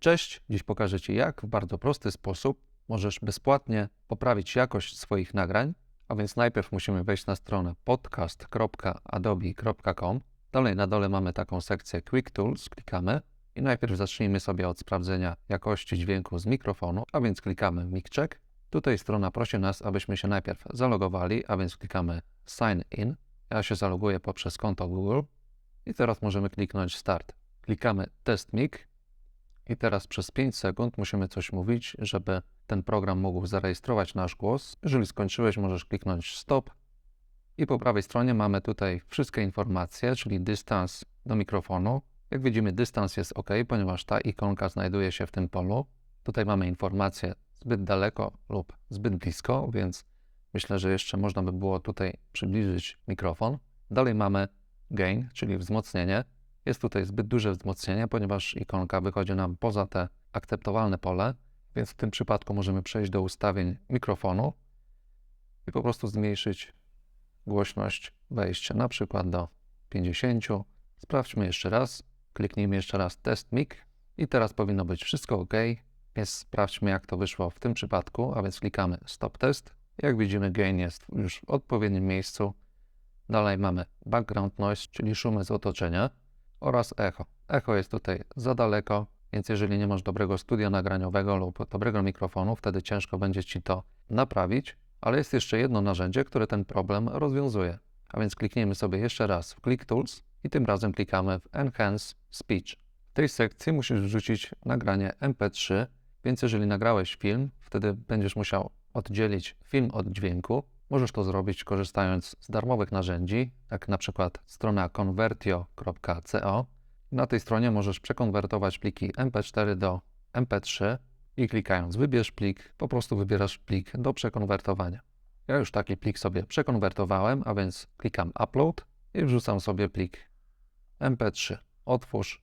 Cześć, dziś pokażę Ci jak w bardzo prosty sposób możesz bezpłatnie poprawić jakość swoich nagrań, a więc najpierw musimy wejść na stronę podcast.adobe.com. Dalej na dole mamy taką sekcję Quick Tools, klikamy i najpierw zacznijmy sobie od sprawdzenia jakości dźwięku z mikrofonu, a więc klikamy Mic Check. Tutaj strona prosi nas, abyśmy się najpierw zalogowali, a więc klikamy Sign In. Ja się zaloguję poprzez konto Google i teraz możemy kliknąć Start. Klikamy Test Mic i teraz przez 5 sekund musimy coś mówić, żeby ten program mógł zarejestrować nasz głos. Jeżeli skończyłeś, możesz kliknąć Stop. I po prawej stronie mamy tutaj wszystkie informacje, czyli dystans do mikrofonu. Jak widzimy, dystans jest OK, ponieważ ta ikonka znajduje się w tym polu. Tutaj mamy informację zbyt daleko lub zbyt blisko, więc myślę, że jeszcze można by było tutaj przybliżyć mikrofon. Dalej mamy gain, czyli wzmocnienie. Jest tutaj zbyt duże wzmocnienie, ponieważ ikonka wychodzi nam poza te akceptowalne pole, więc w tym przypadku możemy przejść do ustawień mikrofonu i po prostu zmniejszyć głośność wejścia, na przykład do 50. Sprawdźmy jeszcze raz, kliknijmy jeszcze raz Test Mic i teraz powinno być wszystko OK, więc sprawdźmy jak to wyszło w tym przypadku, a więc klikamy Stop Test. Jak widzimy gain jest już w odpowiednim miejscu. Dalej mamy background noise, czyli szumy z otoczenia oraz echo. Echo jest tutaj za daleko, więc jeżeli nie masz dobrego studia nagraniowego lub dobrego mikrofonu, wtedy ciężko będzie Ci to naprawić. Ale jest jeszcze jedno narzędzie, które ten problem rozwiązuje. A więc klikniemy sobie jeszcze raz w Click Tools i tym razem klikamy w Enhance Speech. W tej sekcji musisz wrzucić nagranie MP3, więc jeżeli nagrałeś film, wtedy będziesz musiał oddzielić film od dźwięku. Możesz to zrobić korzystając z darmowych narzędzi, jak na przykład strona convertio.co. Na tej stronie możesz przekonwertować pliki MP4 do MP3 i klikając wybierz plik, po prostu wybierasz plik do przekonwertowania. Ja już taki plik sobie przekonwertowałem, a więc klikam upload i wrzucam sobie plik MP3. Otwórz.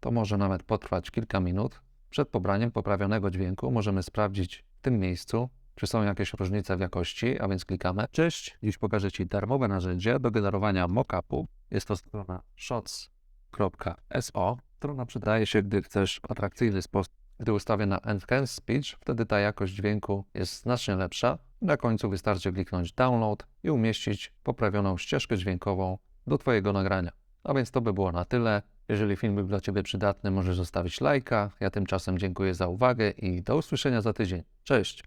To może nawet potrwać kilka minut. Przed pobraniem poprawionego dźwięku możemy sprawdzić w tym miejscu, czy są jakieś różnice w jakości, a więc klikamy. Cześć, dziś pokażę Ci darmowe narzędzie do generowania mockupu. Jest to strona shots.so. Strona przydaje się, gdy chcesz w atrakcyjny sposób, gdy ustawię na Enhance Speech, wtedy ta jakość dźwięku jest znacznie lepsza. Na końcu wystarczy kliknąć Download i umieścić poprawioną ścieżkę dźwiękową do Twojego nagrania. A więc to by było na tyle. Jeżeli film był dla Ciebie przydatny, możesz zostawić lajka. Ja tymczasem dziękuję za uwagę i do usłyszenia za tydzień. Cześć!